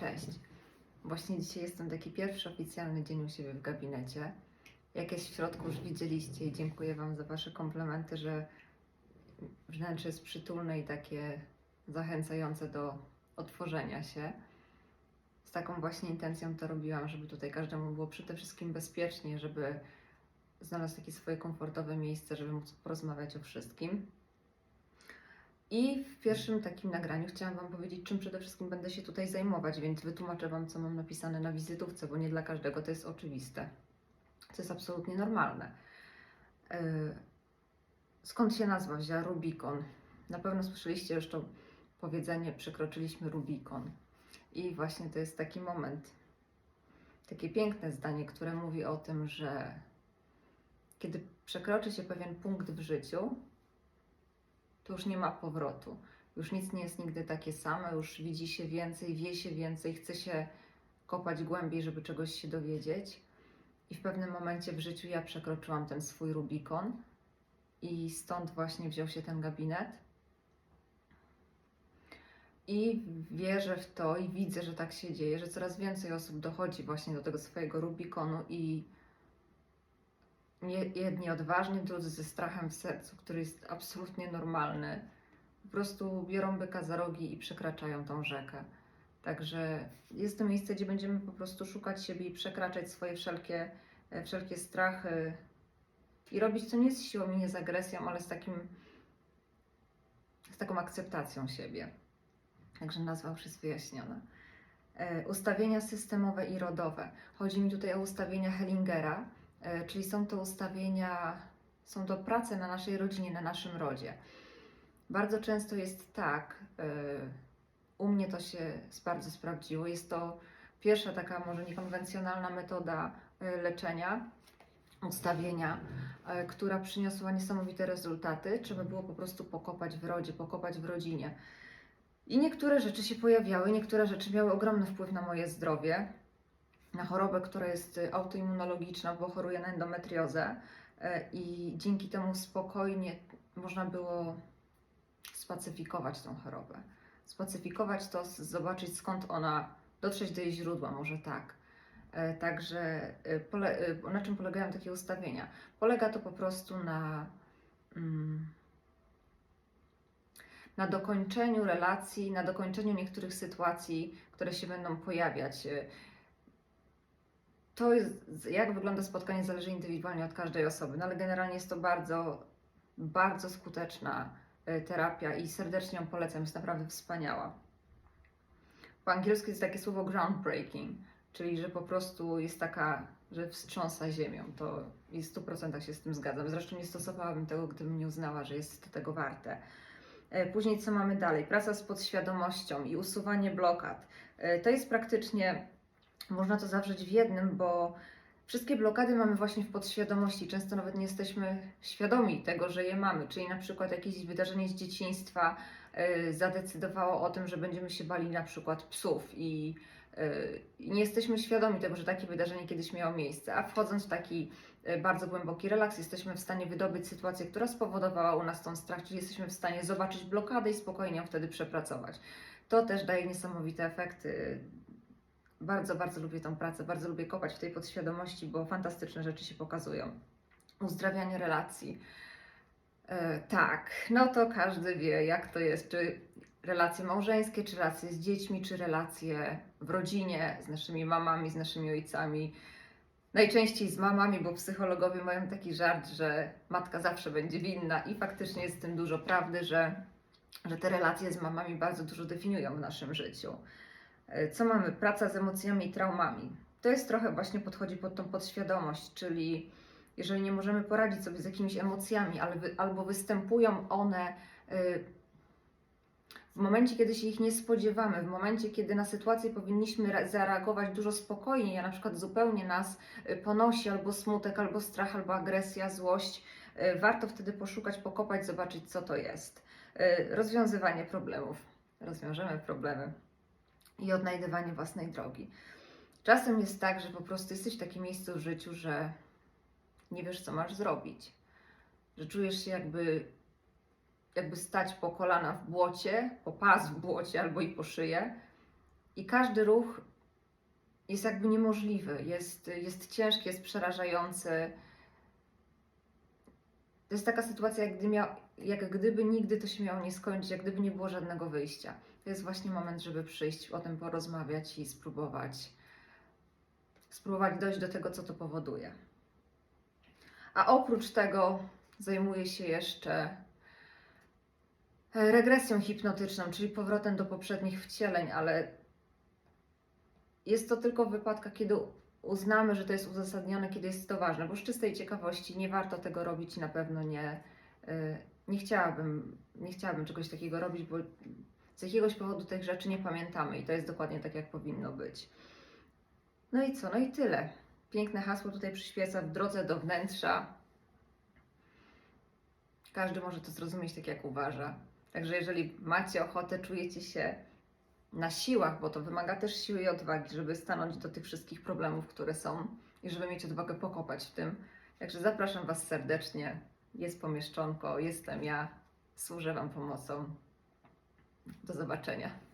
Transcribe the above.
Cześć. Właśnie dzisiaj jest ten taki pierwszy oficjalny dzień u siebie w gabinecie. Jakieś w środku już widzieliście i dziękuję Wam za Wasze komplementy, że wnętrze jest przytulne i takie zachęcające do otworzenia się. Z taką właśnie intencją to robiłam, żeby tutaj każdemu było przede wszystkim bezpiecznie, żeby znalazł takie swoje komfortowe miejsce, żeby móc porozmawiać o wszystkim. I w pierwszym takim nagraniu chciałam Wam powiedzieć, czym przede wszystkim będę się tutaj zajmować, więc wytłumaczę Wam, co mam napisane na wizytówce, bo nie dla każdego to jest oczywiste. To jest absolutnie normalne. Yy, Skąd się nazwa wzięła Rubikon? Na pewno słyszeliście to powiedzenie, przekroczyliśmy Rubikon. I właśnie to jest taki moment, takie piękne zdanie, które mówi o tym, że kiedy przekroczy się pewien punkt w życiu, to już nie ma powrotu. Już nic nie jest nigdy takie same, już widzi się więcej, wie się więcej, chce się kopać głębiej, żeby czegoś się dowiedzieć. I w pewnym momencie w życiu ja przekroczyłam ten swój Rubikon i stąd właśnie wziął się ten gabinet. I wierzę w to i widzę, że tak się dzieje, że coraz więcej osób dochodzi właśnie do tego swojego Rubikonu i jedni odważnie, drudzy ze strachem w sercu, który jest absolutnie normalny. Po prostu biorą byka za rogi i przekraczają tą rzekę. Także jest to miejsce, gdzie będziemy po prostu szukać siebie i przekraczać swoje wszelkie, e, wszelkie strachy i robić to nie z siłą i nie z agresją, ale z takim z taką akceptacją siebie. Także nazwa już jest wyjaśniona. E, Ustawienia systemowe i rodowe. Chodzi mi tutaj o ustawienia Hellingera, czyli są to ustawienia, są to prace na naszej rodzinie, na naszym rodzie. Bardzo często jest tak, e, u mnie to się bardzo sprawdziło, jest to pierwsza taka może niekonwencjonalna metoda e, leczenia, ustawienia, e, która przyniosła niesamowite rezultaty. Trzeba było po prostu pokopać w rodzie, pokopać w rodzinie. I niektóre rzeczy się pojawiały, niektóre rzeczy miały ogromny wpływ na moje zdrowie na chorobę, która jest y, autoimmunologiczna, bo choruję na endometriozę y, i dzięki temu spokojnie można było spacyfikować tą chorobę. Spacyfikować to, zobaczyć skąd ona, dotrzeć do jej źródła, może tak. Y, Także y, na czym polegają takie ustawienia? Polega to po prostu na, mm, na dokończeniu relacji, na dokończeniu niektórych sytuacji, które się będą pojawiać. To jak wygląda spotkanie, zależy indywidualnie od każdej osoby, no ale generalnie jest to bardzo, bardzo skuteczna y, terapia i serdecznie ją polecam, jest naprawdę wspaniała. Po angielsku jest takie słowo groundbreaking, czyli że po prostu jest taka, że wstrząsa ziemią. To i w 100% się z tym zgadzam. Zresztą nie stosowałabym tego, gdybym nie uznała, że jest to tego warte. E, Później co mamy dalej? Praca z podświadomością i usuwanie blokad. E, To jest praktycznie można to zawrzeć w jednym, bo wszystkie blokady mamy właśnie w podświadomości. Często nawet nie jesteśmy świadomi tego, że je mamy. Czyli na przykład jakieś wydarzenie z dzieciństwa y, zadecydowało o tym, że będziemy się bali na przykład psów i y, i nie jesteśmy świadomi tego, że takie wydarzenie kiedyś miało miejsce. A wchodząc w taki y, bardzo głęboki relaks, jesteśmy w stanie wydobyć sytuację, która spowodowała u nas ten strach, czyli jesteśmy w stanie zobaczyć blokadę i spokojnie ją wtedy przepracować. To też daje niesamowite efekty. Bardzo, bardzo lubię tą pracę, bardzo lubię kopać w tej podświadomości, bo fantastyczne rzeczy się pokazują. Uzdrawianie relacji. E, tak, no to każdy wie, jak to jest, czy relacje małżeńskie, czy relacje z dziećmi, czy relacje w rodzinie, z naszymi mamami, z naszymi ojcami. Najczęściej z mamami, bo psychologowie mają taki żart, że matka zawsze będzie winna i faktycznie jest w tym dużo prawdy, że, że te relacje z mamami bardzo dużo definiują w naszym życiu. E, Co mamy? Praca z emocjami i traumami. To jest trochę właśnie podchodzi pod tą podświadomość, czyli jeżeli nie możemy poradzić sobie z jakimiś emocjami, albo występują one y, w momencie, kiedy się ich nie spodziewamy, w momencie, kiedy na sytuację powinniśmy re- zareagować dużo spokojniej, a na przykład zupełnie nas y, ponosi albo smutek, albo strach, albo agresja, złość, y, warto wtedy poszukać, pokopać, zobaczyć, co to jest. Rozwiązywanie problemów. Rozwiążemy problemy i odnajdywanie własnej drogi. Czasem jest tak, że po prostu jesteś w takim miejscu w życiu, że nie wiesz, co masz zrobić. Że czujesz się jakby, jakby stać po kolana w błocie, po pas w błocie albo i po szyję I każdy ruch jest jakby niemożliwy, jest, jest ciężki, jest przerażający. To jest taka sytuacja, jak, miał, jak gdyby nigdy to się miało nie skończyć, jak gdyby nie było żadnego wyjścia. To jest właśnie moment, żeby przyjść, o tym porozmawiać i spróbować, spróbować dojść do tego, co to powoduje. A oprócz tego zajmuję się jeszcze regresją hipnotyczną, czyli powrotem do poprzednich wcieleń, ale jest to tylko w wypadkach, kiedy uznamy, że to jest uzasadnione, kiedy jest to ważne, bo z czystej ciekawości nie warto tego robić i na pewno nie, y, nie, chciałabym, nie chciałabym czegoś takiego robić, bo z jakiegoś powodu tych rzeczy nie pamiętamy i to jest dokładnie tak, jak powinno być. No i co? No i tyle. Piękne hasło tutaj przyświeca w drodze do wnętrza. Każdy może to zrozumieć tak, jak uważa. Także jeżeli macie ochotę, czujecie się na siłach, bo to wymaga też siły i odwagi, żeby stanąć do tych wszystkich problemów, które są i żeby mieć odwagę pokopać w tym. Także zapraszam Was serdecznie. Jest pomieszczonko, jestem ja, służę Wam pomocą. Do zobaczenia.